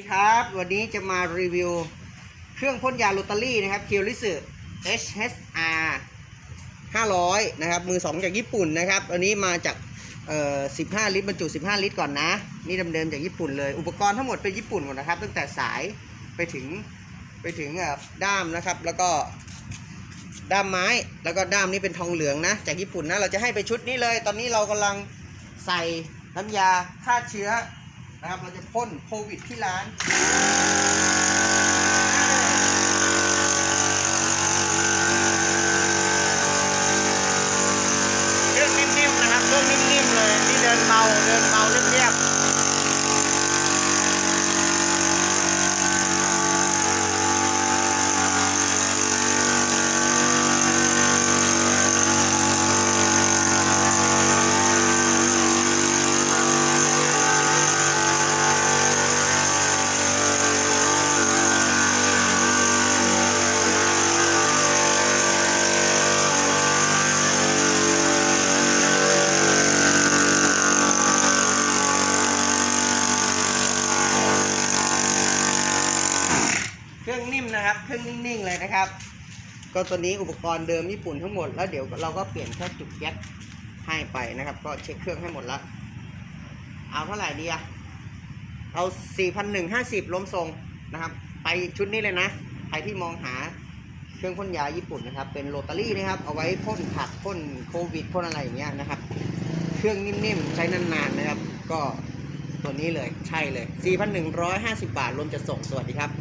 ดีครับ วันนี้จะมารีวิวเครื่องพ่นยาโรตารี่นะครับคิวริสึ HSR 500 นะครับ มือ 2 จากญี่ปุ่นนะครับ อันนี้มาจากเอ่อ15 ลิตรบรรจุ 15 ลิตรก่อนนะ นี่เดิมๆจากญี่ปุ่นเลย อุปกรณ์ทั้งหมดเป็นญี่ปุ่นหมดนะครับ ตั้งแต่สายไปถึงไปถึงเอ่อด้ามนะครับ แล้วก็ด้ามไม้ แล้วก็ด้ามนี้เป็นทองเหลืองนะ จากญี่ปุ่นนะ เราจะให้ไปชุดนี้เลย ตอนนี้เรากำลังใส่น้ำยาฆ่าเชื้อ นะครับ เราจะพ่นโควิดที่ร้านเครื่องนิ่มๆนะครับเครื่องนิ่มๆเลยที่เดินเบาเดิน เครื่องนิ่มนะครับ เครื่องนิ่งๆเลยนะครับ ก็ตัวนี้อุปกรณ์เดิมญี่ปุ่นทั้งหมดแล้วเดี๋ยวเราก็เปลี่ยนแค่จุกแก๊สให้ไปนะครับ ก็เช็คเครื่องให้หมดแล้วเอาเท่าไหร่ดีอะเอา4,150ล้มทรงนะครับ ไปชุดนี้เลยนะใครที่มองหาเครื่องพ่นยาญี่ปุ่นนะครับ เป็นโรตารี่นะครับ เอาไว้พ่นผักพ่นโควิดพ่นอะไรอย่างเงี้ยนะครับ เครื่องนิ่มๆใช้นานๆนะครับ ก็ตัวนี้เลยใช่เลย 4,150 บาทรวมจะส่งสวัสดีครับ